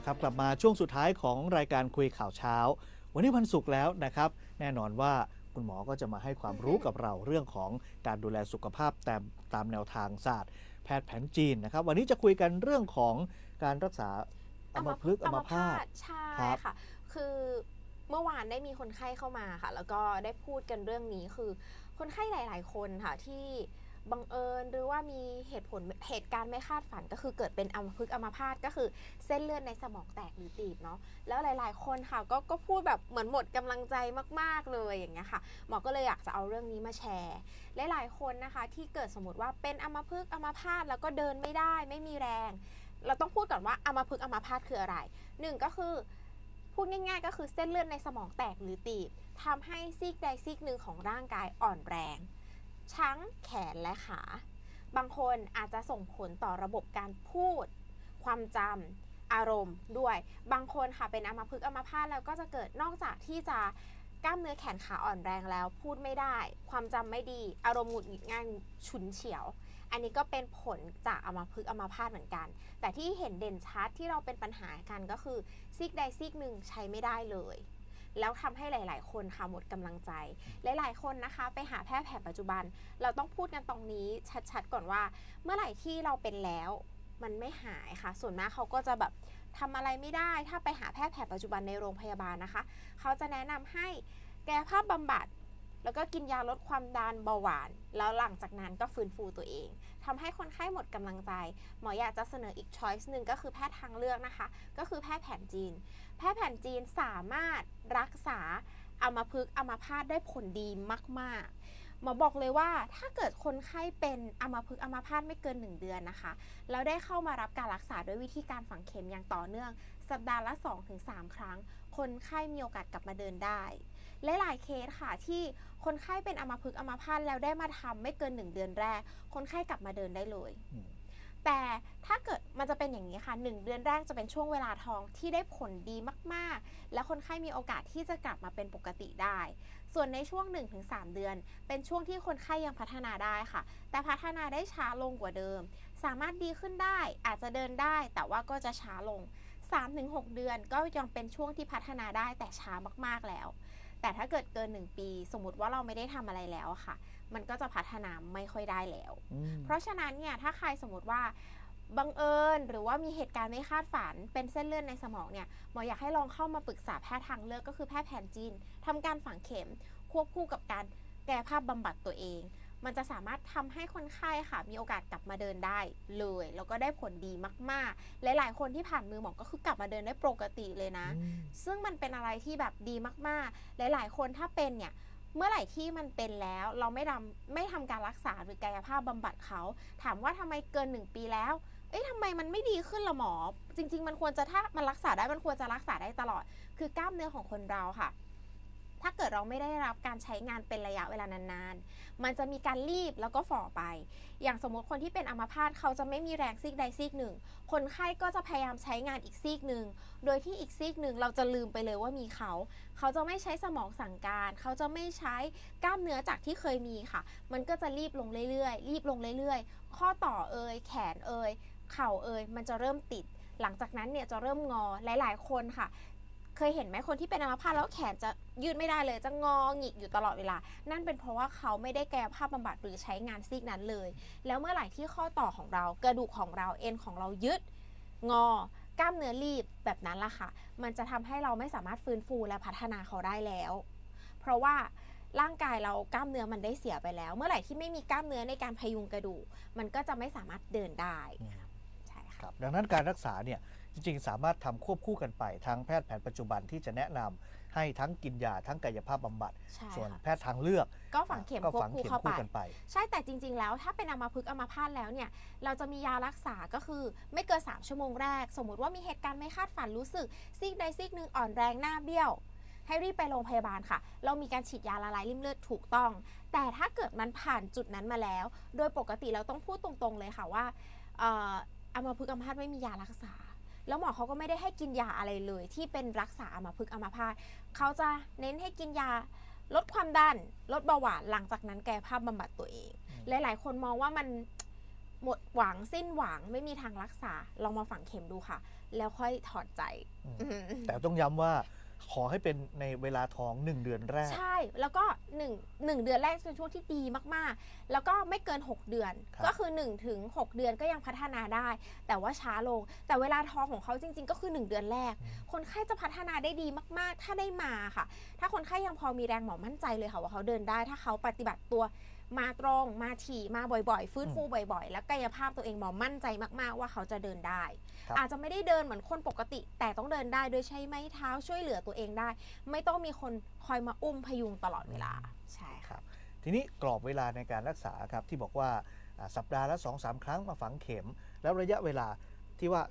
ละครับกลับมาช่วงสุดท้ายของรายการคุยข่าวเช้า วันนี้วันศุกร์แล้วนะครับ แน่นอนว่าคุณหมอก็จะมาให้ความรู้กับเราเรื่องของการดูแลสุขภาพตามตามแนวทางศาสตร์ แพทย์แผนจีนนะครับ วันนี้จะคุยกันเรื่องของการรักษาอัมพฤกษ์อัมพาตใช่ค่ะ คือเมื่อวานได้มีคนไข้เข้ามาค่ะ แล้วก็ได้พูดกันเรื่องนี้คือคนไข้หลาย ๆ คนค่ะที่ บังเอิญหรือว่ามีเหตุผลเหตุการณ์ไม่คาดฝันก็คือเกิดเป็นอัมพฤกษ์อัมพาตก็คือเส้นเลือดในสมองแตกหรือตีบเนาะแล้วหลายๆ คนค่ะก็ก็พูดแบบเหมือนหมดกำลังใจมาก ๆเลยอย่างเงี้ยค่ะหมอก็เลยอยากจะเอาเรื่องนี้มาแชร์หลายๆคนนะคะที่เกิดสมมติว่าเป็นอัมพฤกษ์อัมพาตแล้วก็เดินไม่ได้ไม่มีแรง เราต้องพูดก่อนว่าอัมพฤกษ์อัมพาตคืออะไรหนึ่งก็คือพูดง่ายๆ ก็คือเส้นเลือดในสมองแตกหรือตีบทำให้ซีกใดซีกหนึ่งของร่างกายอ่อนแรง ทั้งแขนและขา บางคนอาจจะส่งผลต่อระบบการพูด ความจำอารมณ์ด้วย บางคนค่ะเป็นอัมพฤกษ์อัมพาตแล้วก็จะเกิดนอกจากที่จะกล้ามเนื้อแขนขาอ่อนแรงแล้ว พูดไม่ได้ ความจำไม่ดี อารมณ์หงุดหงิดง่ายฉุนเฉียว อันนี้ก็เป็นผลจากอัมพฤกษ์อัมพาตเหมือนกัน แต่ที่เห็นเด่นชัดที่เราเป็นปัญหากันก็คือซีกใดซีกหนึ่งใช้ไม่ได้เลย แล้วทำให้หลาย ๆ คนค่ะหมดกำลังใจ หลาย ๆ คนนะคะ ไปหาแพทย์แผนปัจจุบัน เราต้องพูดกันตรงนี้ชัด ๆ ก่อนว่า เมื่อไหร่ที่เราเป็นแล้วมันไม่หายค่ะ ส่วนมากเขาก็จะแบบทำอะไรไม่ได้ ถ้าไปหาแพทย์แผนปัจจุบันในโรงพยาบาลนะคะ เขาจะแนะนำให้แก้ภาพบำบัด แล้วก็กินยาลดความดันเบาหวาน แล้วหลังจากนั้นก็ฟื้นฟูตัวเองทำให้คนไข้หมดกำลังใจ หมออยากจะเสนออีกช้อยส์หนึ่งก็คือแพทย์ทางเลือกนะคะ ก็คือแพทย์แผนจีน แพทย์แผนจีนสามารถรักษาอามาพึกอามาพาตได้ผลดีมาก ๆ หมอบอกเลยว่าถ้าเกิดคนไข้เป็นอัมพฤกษ์อัมพาตไม่เกิน 1 เดือนนะคะ แล้วได้เข้ามารับการรักษาด้วยวิธีการฝังเข็มอย่างต่อเนื่อง สัปดาห์ละ 2-3 ครั้ง คนไข้มีโอกาสกลับมาเดินได้และหลายเคสค่ะที่คนไข้เป็นอัมพฤกษ์อัมพาตแล้วได้มาทำไม่เกิน 1 เดือนแรก คนไข้กลับมาเดินได้เลยแต่ถ้าเกิดมันจะเป็นอย่างนี้ค่ะ 1 เดือนแรกจะเป็นช่วงเวลาทองที่ได้ผลดีมาก ๆ และคนไข้มีโอกาสที่จะกลับมาเป็นปกติได้ ส่วนในช่วง 1-3 เดือน เป็นช่วงที่คนไข้ยังพัฒนาได้ค่ะ แต่พัฒนาได้ช้าลงกว่าเดิม สามารถดีขึ้นได้ อาจจะเดินได้ แต่ว่าก็จะช้าลง 3-6 เดือนก็ยังเป็นช่วงที่พัฒนาได้แต่ช้ามากๆแล้ว แต่ถ้าเกิดเกิน 1 ปี สมมติว่าเราไม่ได้ทำอะไรแล้วอะค่ะ มันก็จะพัฒนาไม่ค่อยได้แล้วอืมเพราะฉะนั้นเนี่ยถ้าใครสมมติว่า บังเอิญหรือว่ามีเหตุการณ์ไม่คาดฝัน เป็นเส้นเลือดในสมองเนี่ยหมออยากให้ลองเข้ามาปรึกษาแพทย์ทางเลือกก็คือแพทย์แผนจีนทำการฝังเข็มควบคู่กับการแก้ภาพบำบัดตัวเอง มันจะสามารถทำให้คนไข้ค่ะ มีโอกาสกลับมาเดินได้เลย แล้วก็ได้ผลดีมากๆ หลายๆ คนที่ผ่านมือหมอก็คือกลับมาเดินได้ปกติเลยนะอืมซึ่งมันเป็นอะไรที่แบบดีมากๆ หลาย ๆ คนถ้าเป็นเนี่ยเมื่อไหร่ที่มันเป็นแล้วเราไม่ทำไม่ทำการรักษาหรือกายภาพบำบัดเขา ถามว่าทำไมเกิน 1 ปีแล้ว เอ้ยทำไมมันไม่ดีขึ้นละหมอ จริง ๆ มันควรจะถ้ามันรักษาได้มันควรจะรักษาได้ตลอด คือกล้ามเนื้อของคนเราค่ะ ถ้าเกิดเราไม่ได้รับการใช้งานเป็นระยะเวลานานๆ มันจะมีการรีบแล้วก็ฝ่อไป อย่างสมมติคนที่เป็นอัมพาตเขาจะไม่มีแรงซีกใดซีกหนึ่ง คนไข้ก็จะพยายามใช้งานอีกซีกหนึ่ง โดยที่อีกซีกหนึ่งเราจะลืมไปเลยว่ามีเขา เขาจะไม่ใช้สมองสั่งการ เขาจะไม่ใช้กล้ามเนื้อจากที่เคยมีค่ะ มันก็จะรีบลงเรื่อยๆ รีบลงเรื่อยๆ ข้อต่อเอยแขนเอย เข่าเอยมันจะเริ่มติด หลังจากนั้นเนี่ยจะเริ่มงอหลาย ๆ คนค่ะ เคยเห็นไหมคนที่เป็นอัมพาตแล้วแขนจะยืดไม่ได้เลยจะงอหงิกอยู่ตลอดเวลา นั่นเป็นเพราะว่าเขาไม่ได้แก้ภาพบำบัดหรือใช้งานซีกนั้นเลย แล้วเมื่อไหร่ที่ข้อต่อของเรากระดูกของเราเอ็นของเรายึดงอกล้ามเนื้อรีบแบบนั้นล่ะค่ะ มันจะทำให้เราไม่สามารถฟื้นฟูและพัฒนาเขาได้แล้ว เพราะว่าร่างกายเรากล้ามเนื้อมันได้เสียไปแล้ว เมื่อไหร่ที่ไม่มีกล้ามเนื้อในการพยุงกระดูก มันก็จะไม่สามารถเดินได้ ค่ะครับดังนั้นการรักษาเนี่ยจริงๆ สามารถทำควบคู่กันไปทั้งแพทย์แผนปัจจุบันที่จะแนะนำให้ทั้งกินยาทั้งกายภาพบำบัดใช่ส่วนค่ะแพทย์ทางเลือก ก็ฝังเข็มก็ควบฝังคู่เข็มเข้าไปคู่กันไป ใช่แต่จริง ๆ แล้วถ้าเป็นอัมพฤกษ์อัมพาตแล้วเนี่ยเราจะมียารักษาก็คือไม่เกิน 3 ชั่วโมงแรก สมมุติว่ามีเหตุการณ์ไม่คาดฝันรู้สึกซีกใดซีกหนึ่งอ่อนแรงหน้าเบี้ยวให้รีบไปโรงพยาบาลค่ะ เรามีการฉีดยาละลายริ่มเลือดถูกต้อง แต่ถ้าเกิดมันผ่านจุดนั้นมาแล้ว โดยปกติเราต้องพูดตรงๆเลยค่ะว่าเอ่ออัมพฤกษ์อัมพาตไม่มียารักษา แล้วหมอเขาก็ไม่ได้ให้กินยาอะไรเลย ที่เป็นรักษาอัมพฤกษ์อัมพาตเขาจะเน้นให้กินยาลดความดันลดเบาหวานหลังจากนั้นแก้ภาพบำบัดตัวเองอืมหลาย ๆ คนมองว่ามันหมดหวังสิ้นหวังไม่มีทางรักษา ลองมาฝังเข็มดูค่ะ แล้วค่อยถอดใจอืมอืมแต่ต้องย้ำว่า ขอให้เป็นในเวลาท้อง 1 เดือนแรก ใช่ แล้วก็1งหนึ่งเดือนแรกเป็นช่วงที่ดีมากๆ แล้วก็ไม่เกิน 6 เดือน ครับก็คือ1ถึง6เดือนก็ยังพัฒนาได้ แต่ว่าช้าลง แต่เวลาท้องของเขาจริง ๆ ก็คือ 1 เดือนแรก อืม คนไข้จะพัฒนาได้ดีมากๆ ถ้าได้มาค่ะ ถ้าคนไข้ยังพอมีแรงหมอมั่นใจเลยค่ะว่าเขาเดินได้ ถ้าเขาปฏิบัติตัว มาตรงมาถี่มาบ่อยๆ ฟื้นฟูบ่อยๆ แล้วกายภาพตัวเองหมอมั่นใจมากๆว่าเขาจะเดินได้ ครับ อาจจะไม่ได้เดินเหมือนคนปกติ แต่ต้องเดินได้โดยใช้ไม้เท้าช่วยเหลือตัวเองได้ ไม่ต้องมีคนคอยมาอุ้มพยุงตลอดเวลาใช่คค่ะรับทีนี้กรอบเวลาในการรักษาครับที่บอกว่าอ่าสัปดาห์ละ2อสครั้งมาฝังเข็ม แล้วระยะเวลาที่ว่า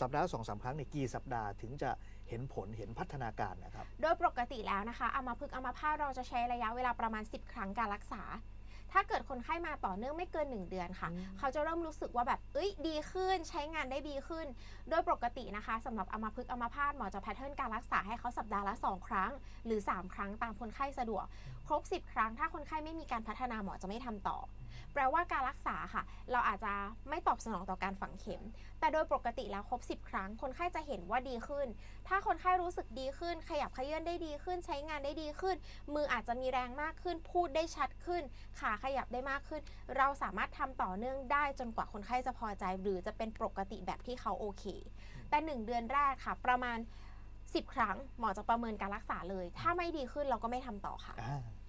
สัปดาห์ละสองสามครั้งเนี่ยกี่สัปดาห์ถึงจะเห็นผลเห็นพัฒนาการนะครับ โดยปกติแล้วนะคะอัมาพึกษ์อัมาพาตเราจะใช้ระยะเวลาประมาณ 10 ครั้งการรักษา ถ้าเกิดคนไข้มาต่อเนื่องไม่เกิน 1 เดือนค่ะอืมเขาจะเริ่มรู้สึกว่าแบบเอ้ยดีขึ้นใช้งานได้ดีขึ้น โดยปกตินะคะสำหรับอัมาพึกษ์อัมาพาตหมอจะแพทเทิร์นการรักษาให้เขาสัปดาห์ละ 2 ครั้ง หรือ 3 ครั้งตามคนไข้สะดวก ครบ 10 ครั้ง ถ้าคนไข้ไม่มีการพัฒนาหมอจะไม่ทำต่อ แปลว่าการรักษาค่ะ เราอาจจะไม่ตอบสนองต่อการฝังเข็ม แต่โดยปกติแล้วครบ 10 ครั้ง คนไข้จะเห็นว่าดีขึ้น ถ้าคนไข้รู้สึกดีขึ้น ขยับขยื่นได้ดีขึ้น ใช้งานได้ดีขึ้น มืออาจจะมีแรงมากขึ้น พูดได้ชัดขึ้น ขาขยับได้มากขึ้น เราสามารถทำต่อเนื่องได้จนกว่าคนไข้จะพอใจ หรือจะเป็นปกติแบบที่เขาโอเค แต่ 1 เดือนแรกค่ะ ประมาณ10 ครั้งหมอจะประเมินการรักษาเลย ถ้าไม่ดีขึ้นเราก็ไม่ทำต่อค่ะ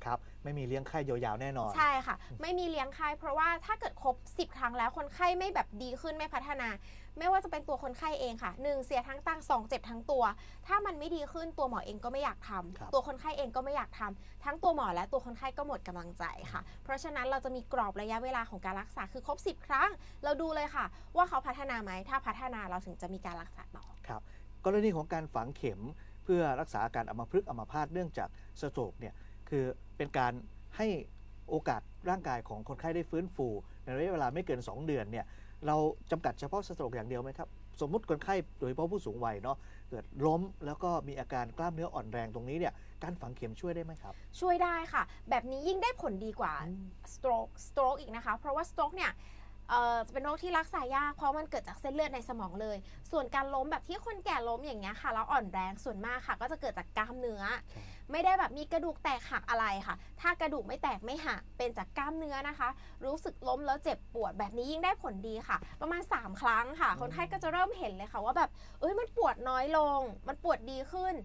ครับไม่มีเลี้ยงไข้ยาวๆแน่นอน ใช่ค่ะ ไม่มีเลี้ยงไข้เพราะว่าถ้าเกิดครบ 10 ครั้งแล้วคนไข้ไม่แบบดีขึ้นไม่พัฒนา ไม่ว่าจะเป็นตัวคนไข้เองค่ะ 1 เสียทั้งตังค์สองเจ็บทั้งตัว ถ้ามันไม่ดีขึ้นตัวหมอเองก็ไม่อยากทำครับตัวคนไข้เองก็ไม่อยากทำทั้งตัวหมอและตัวคนไข้ก็หมดกำลังใจค่ะ เพราะฉะนั้นเราจะมีกรอบระยะเวลาของการรักษาคือครบ 10 ครั้ง เราดูเลยค่ะ ว่าเขาพัฒนาไหมถ้าพัฒนาเราถึงจะมีการรักษาต่อครับกรณีของการฝังเข็มเพื่อรักษาอาการอัมพฤกษ์อัมพาตเนื่องจากสโตรกเนี่ย คือเป็นการให้โอกาสร่างกายของคนไข้ได้ฟื้นฟู ในระยะเวลาไม่เกิน 2 เดือนเนี่ยเราจำกัดเฉพาะสโตรกอย่างเดียวไหมครับ สมมุติคนไข้โดยเฉพาะผู้สูงวัยเนาะเกิดล้มแล้วก็มีอาการกล้ามเนื้ออ่อนแรงตรงนี้เนี่ยการฝังเข็มช่วยได้ไหมครับ ช่วยได้ค่ะ แบบนี้ยิ่งได้ผลดีกว่า stroke stroke อีกนะคะ เพราะว่า stroke เนี่ยเอ่อ จะเป็นโรคที่รักษายากเพราะมันเกิดจากเส้นเลือดในสมองเลย ส่วนการล้มแบบที่คนแก่ล้มอย่างเงี้ยค่ะแล้วอ่อนแรงส่วนมากค่ะ ก็จะเกิดจากกล้ามเนื้อใช่ไม่ได้แบบมีกระดูกแตกหักอะไรค่ะ ถ้ากระดูกไม่แตกไม่หักเป็นจากกล้ามเนื้อนะคะ รู้สึกล้มแล้วเจ็บปวดแบบนี้ยิ่งได้ผลดีค่ะ ประมาณ 3 ครั้งค่ะคนไข้ก็จะเริ่มเห็นเลยค่ะว่าแบบเอ้ยมันปวดน้อยลง มันปวดดีขึ้น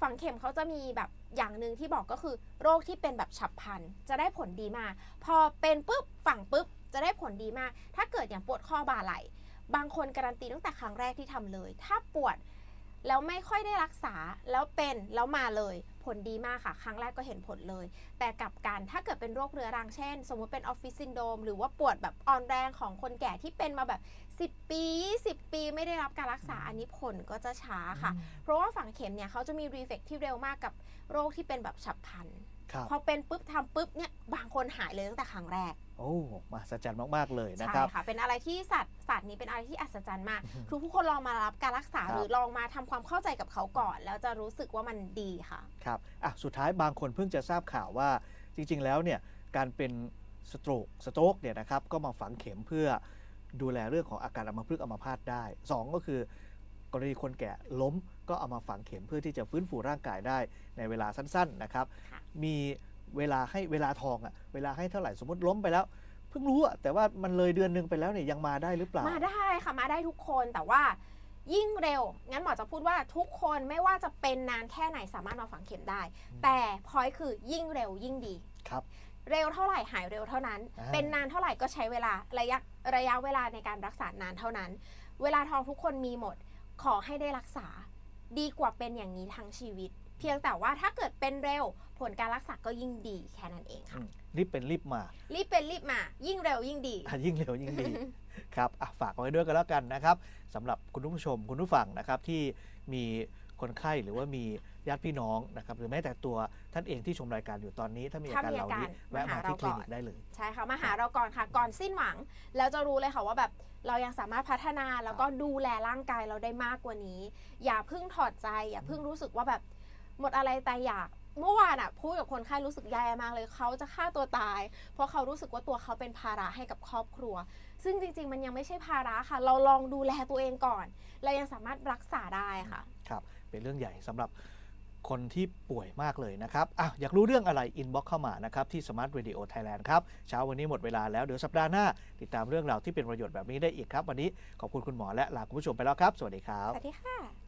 ฝังเข็มเขาจะมีแบบอย่างหนึ่งที่บอกก็คือ โรคที่เป็นแบบฉับพลันจะได้ผลดีมากพอเป็นปุ๊บฝังปุ๊บ จะได้ผลดีมาก ถ้าเกิดอย่างปวดข้อบ่าไหล่ บางคนการันตีตั้งแต่ครั้งแรกที่ทำเลย ถ้าปวดแล้วไม่ค่อยได้รักษาแล้วเป็นแล้วมาเลยผลดีมากค่ะ ครั้งแรกก็เห็นผลเลย แต่กลับกันถ้าเกิดเป็นโรคเรื้อรังเช่น สมมุติเป็นออฟฟิศซินโดมหรือว่าปวดแบบอ่อนแรงของคนแก่ที่เป็นมาแบบ 10 ปี 10 ปีไม่ได้รับการรักษาอันนี้ผลก็จะช้าค่ะ เพราะว่าฝังเข็มเนี่ยเขาจะมีรีเฟกที่เร็วมากกับโรคที่เป็นแบบฉับพลัน ครับ พอเป็นปุ๊บทำปุ๊บเนี่ยบางคนหายเลยตั้งแต่ครั้งแรกโอ้มหัศจรรย์มาก ๆ เลยนะใช่ครับ ค่ะเป็นอะไรที่ศาสตร์ศาสตร์นี้เป็นอะไรที่อัศจรรย์มากอือฮึคือผู้คนลองมารับการรักษาครับ หรือลองมาทำความเข้าใจกับเขาก่อน แล้วจะรู้สึกว่ามันดีค่ะ ครับอะสุดท้ายบางคนเพิ่งจะทราบข่าวว่าจริง ๆ แล้วเนี่ยการเป็นสโตรกสโตรกเนี่ยนะครับก็มาฝังเข็มเพื่อดูแลเรื่องของอาการอัมพฤกษ์อัมพาตได้2ก็คือ กรณีคนแก่ล้มก็เอามาฝังเข็มเพื่อที่จะฟื้นฟูร่างกายได้ในเวลาสั้นๆนะครับค่ะมีเวลาให้เวลาทองอะเวลาให้เท่าไหร่สมมติล้มไปแล้วเพิ่งรู้อะแต่ว่ามันเลยเดือนหนึงไปแล้วเนี่ยยังมาได้หรือเปล่า มาได้ค่ะมาได้ทุกคนแต่ว่ายิ่งเร็ว งั้นหมอจะพูดว่าทุกคนไม่ว่าจะเป็นนานแค่ไหนสามารถมาฝังเข็มได้ อืม แต่พอยคือยิ่งเร็วยิ่งดี ครับ เร็วเท่าไหร่หายเร็วเท่านั้น อ่า เป็นนานเท่าไหร่ก็ใช้เวลาระยะระยะเวลาในการรักษานานเท่านั้น เวลาทองทุกคนมีหมด ขอให้ได้รักษาดีกว่าเป็นอย่างนี้ทั้งชีวิต เพียงแต่ว่าถ้าเกิดเป็นเร็วผลการรักษาก็ยิ่งดีแค่นั้นเองอืค่ะมรีบเป็นรีบมา รีบเป็นรีบมา ยิ่งเร็วยิ่งดีอะยิ่งเร็วยิ่งดีครับอะฝากเอาไว้ด้วยกันแล้วกันนะครับสำหรับคุณผู้ชมคุณผู้ฟังนะครับที่มีคนไข้หรือว่ามี ญาติพี่น้องนะครับหรือแม้แต่ตัวท่านเองที่ชมรายการอยู่ตอนนี้ ถ้ามีอาการถ้ามีเหล่านี้อาการแวะมามาหาที่เราคลินิก่กอนได้เลย ใช่ค่ะมาหาเราก่อนค่ะ ก่อนสิ้นหวัง แล้วจะรู้เลยค่ะว่าแบบเรายังสามารถพัฒนาแล้วก็ดูแลร่างกายเราได้มากกว่านี้ อย่าเพิ่งถอดใจ อย่าเพิ่งรู้สึกว่าแบบหมดอะไรแต่อยากเมื่อวานอะพูดกับคนไข้รู้สึกแย่มากเลยเขาจะฆ่าตัวตาย เพราะเขารู้สึกว่าตัวเขาเป็นภาระให้กับครอบครัว ซึ่งจริง ๆ มันยังไม่ใช่ภาระค่ะ เราลองดูแลตัวเองก่อน เรายังสามารถรักษาได้ค่ะ ครับ เป็นเรื่องใหญ่สำหรับ คนที่ป่วยมากเลยนะครับอะอยากรู้เรื่องอะไร อินบ็อกเข้ามานะครับ ที่ Smart Radio Thailand ครับ เช้าวันนี้หมดเวลาแล้ว เดี๋ยวสัปดาห์หน้า ติดตามเรื่องราวที่เป็นประโยชน์แบบนี้ได้อีกครับ วันนี้ขอบคุณคุณหมอและลาคุณผู้ชมไปแล้วครับ สวัสดีครับ สวัสดีค่ะ